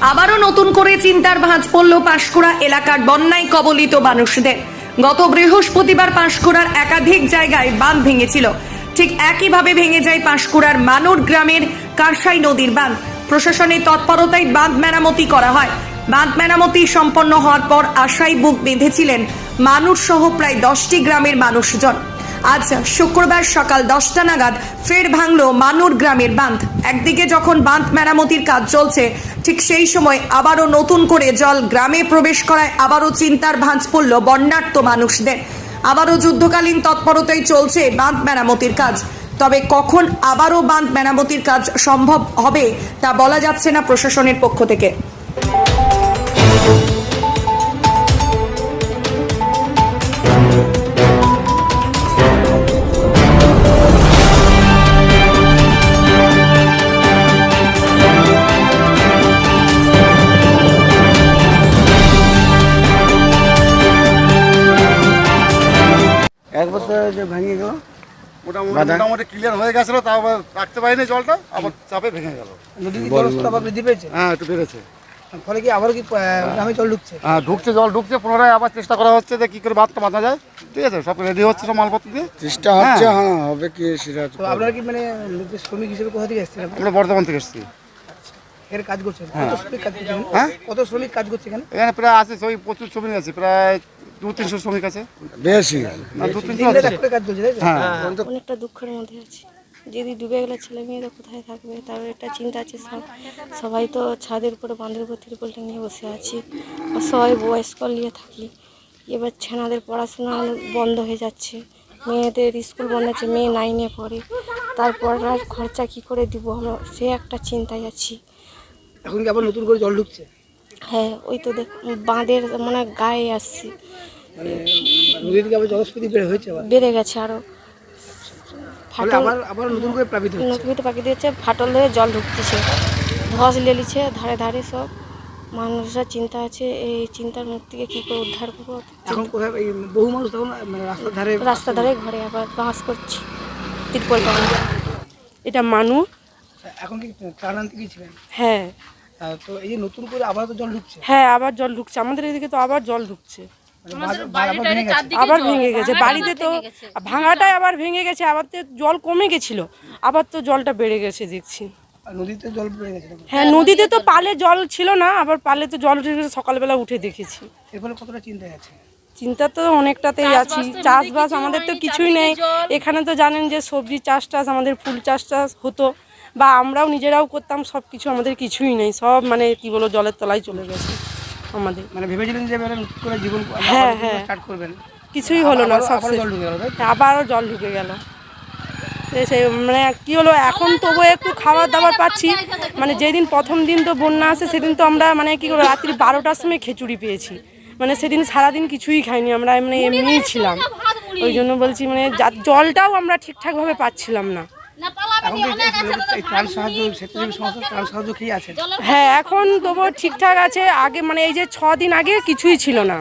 আবারও নতুন করে চিন্তার ভাঁজ পড়ল পাঁশকুড়া এলাকার বন্যায় কবলিত মানুষদের। গত বৃহস্পতিবার পাঁশকুড়ার একাধিক জায়গায় বাঁধ ভেঙেছিল। ঠিক একইভাবে ভেঙে যায় পাঁশকুড়ার মানুর গ্রামের কারসাই নদীর বাঁধ। প্রশাসনের তৎপরতায় বাঁধ মেরামতি করা হয়। বাঁধ মেরামতি সম্পন্ন হওয়ার পর আশায় বুক বেঁধেছিলেন মানুষ সহ প্রায় দশটি গ্রামের মানুষজন। আজ শুক্রবার সকাল দশটা নাগাদ ফের ভাঙল মানুর গ্রামের বাঁধ। একদিকে যখন বাঁধ মেরামতির কাজ চলছে, ঠিক সেই সময় আবারও নতুন করে জল গ্রামে প্রবেশ করায় আবারও চিন্তার ভাঁজ পড়ল বন্যার্ত মানুষদের। আবারও যুদ্ধকালীন তৎপরতায় চলছে বাঁধ মেরামতির কাজ। তবে কখন আবারও বাঁধ মেরামতির কাজ সম্ভব হবে তা বলা যাচ্ছে না প্রশাসনের পক্ষ থেকে। যে ভেঙে গেল। মোটামুটি মোটামুটি ক্লিয়ার হয়ে গেছিল তাও আবার রাখতে পারিনি জলটা আবার চাপে ভেঙে গেল। নদীর জলস্তর আবার বৃদ্ধি পেয়েছে? হ্যাঁ একটু বেড়েছে। ফলে কি আবারও কি গ্রামে জল ঢুকছে? হ্যাঁ ঢুকছে জল ঢুকছে পুনরায় আবার চেষ্টা করা হচ্ছে যে কী করে বাঁধটা বাঁধা যায়। ঠিক আছে সব রেডি হচ্ছে সব মালপত্র দিয়ে। চেষ্টা হচ্ছে হ্যাঁ। হবে কি সেটা তো তো আপনারা কি মানে নদীর শ্রমিক হিসেবে কোথা থেকে এসেছেন আমরা বর্ধমান থেকে এসেছি। এর কাজ করছেন কত শ্রমিক কাজ করছেন হ্যাঁ? কত শ্রমিক কাজ করছে এখানে? এখানে প্রায় আছে ওই প্রচুর শ্রমিক আছে প্রায় দু তিনশো শ্রমিক আছে। বেশি। দু তিনশো কাজ হ্যাঁ। অনেকটা দুঃখের মধ্যে আছি। যদি ডুবে গেলে ছেলে মেয়েরা কোথায় থাকবে? তার একটা চিন্তা আছে সব। সবাই তো ছাদের উপরে বাঁধের উপর তিরপলটা নিয়ে বসে আছি। আর সবাই বয়স্ক নিয়ে থাকি। এবার ছেনাদের পড়াশোনা বন্ধ হয়ে যাচ্ছে। মেয়েদের স্কুল বন্ধ আছে মেয়ে নাইনে পড়ে। তারপর আর খরচা কী করে দিব আমরা? সে একটা চিন্তায় আছি। এখন কি আবার নতুন করে জল ঢুকছে? হ্যাঁ ওই তো দেখ বাঁধের মানে গায়ে আসছি। মানে নদী থেকে আবার জলস্ফীতি বেড়ে হয়েছে আবার? বেড়ে গেছে আরও ফাটল আবার আবার নতুন করে প্লাবিত হচ্ছে? পাখি দিয়েছে ফাটল ধরে জল ঢুকতেছে। ধস লেলিছে ধারে ধারে সব। মানুষরা চিন্তা আছে এই চিন্তার মুখ থেকে কী করে উদ্ধার করব? এখন কোথায় এই বহু মানুষ তখন মানে রাস্তার ধারে রাস্তা ধারে ঘরে আবার বাস করছি তিরপল এটা মানু। এখন কি ত্রাণ আনতে গিয়েছিলেন হ্যাঁ। তো এই যে নতুন করে আবার তো জল ঢুকছে? হ্যাঁ আবার জল ঢুকছে। আমাদের এদিকে তো আবার জল ঢুকছে। মানে আবার ভেঙে গেছে। বাড়িতে তো ভাঙাটাই আবার ভেঙে গেছে। আবার তো জল কমে গেছিল। আবার তো জলটা বেড়ে গেছে দেখছি। নদীতে জল বেড়ে গেছে? হ্যাঁ নদীতে তো পালে জল ছিল না। আবার পালে তো জল উঠে গেছে। সকালবেলা উঠে দেখেছি। এর ফলে কতটা চিন্তায় আছে? চিন্তা তো অনেকটাতেই আছি। চাষবাস আমাদের তো কিছুই নেই। এখানে তো জানেন যে সবজি চাষ টাস আমাদের ফুল চাষ টাস হতো। বা আমরাও নিজেরাও করতাম সব কিছু আমাদের কিছুই নেই। সব মানে কি বলো জলের তলায় চলে গেছে আমাদের। মানে ভেবেছিলেন যে করে জীবন হ্যাঁ, হ্যাঁ। স্টার্ট করবেন। কিছুই হলো না সব আবার জল ঢুকে গেল তাই আবারও জল ঢুকে গেল। সেই মানে কি হলো এখন তবু একটু খাবার দাবার পাচ্ছি। মানে যেদিন প্রথম দিন তো বন্যা আসে সেদিন তো আমরা মানে কি করব রাত্রি বারোটার সময় খিচুড়ি পেয়েছি। মানে সেদিন সারাদিন কিছুই খাইনি আমরা মানে এমনিই ছিলাম। ওই জন্য বলছি মানে জলটাও আমরা ঠিকঠাকভাবে পাচ্ছিলাম না। হ্যাঁ এখন তবু ঠিকঠাক আছে আগে মানে এই যে ছ দিন আগে কিছুই ছিল না।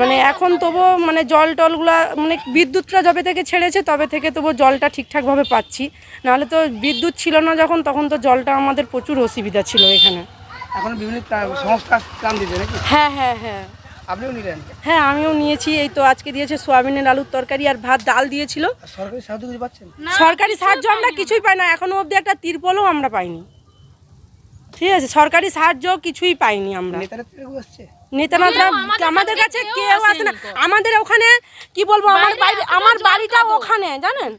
মানে এখন তবু মানে জল টলগুলা মানে বিদ্যুৎটা যবে থেকে ছেড়েছে তবে থেকে তবু জলটা ঠিকঠাকভাবে পাচ্ছি। নাহলে তো বিদ্যুৎ ছিল না যখন তখন তো জলটা আমাদের প্রচুর অসুবিধা ছিল এখানে। এখন বিভিন্ন সংস্থা হ্যাঁ হ্যাঁ হ্যাঁ। আপনিও নিলেন? হ্যাঁ আমিও নিয়েছি। এই তো আজকে দিয়েছে সোয়াবিনের আলুর তরকারি আর ভাত ডাল দিয়েছিল। সরকারি সাহায্য কিছু পাচ্ছেন? সরকারি সাহায্য আমরা কিছুই পাই না। এখনও অবধি একটা তিরপলও আমরা পাইনি। ঠিক আছে সরকারি সাহায্য কিছুই পাইনি আমরা। নেতারা আমাদের কাছে কেউ আসে না। আমাদের ওখানে কি বলব আমার বাড়ি আমার বাড়িটা ওখানে জানেন?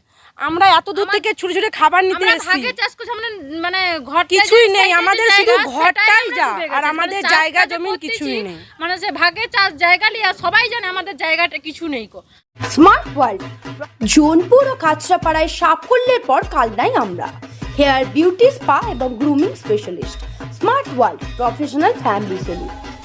আমরা এত দূর থেকে ছুটে ছুটে খাবার নিতে এসেছি। ভাগে চাষ করছে মানে মানে ঘর কিছুই নেই আমাদের শুধু ঘরটাই যা আর আমাদের জায়গা জমি কিছুই নেই। মানে সে ভাগে চাষ জায়গা লিয়া সবাই জানে আমাদের জায়গাটা কিছু নেই কো। স্মার্ট ওয়ার্ল্ড জোনপুর ও কাঁচরাপাড়ায় সাফল্যের পর কালনাই আমরা। হেয়ার বিউটি স্পা এবং grooming specialist smart world professional family salon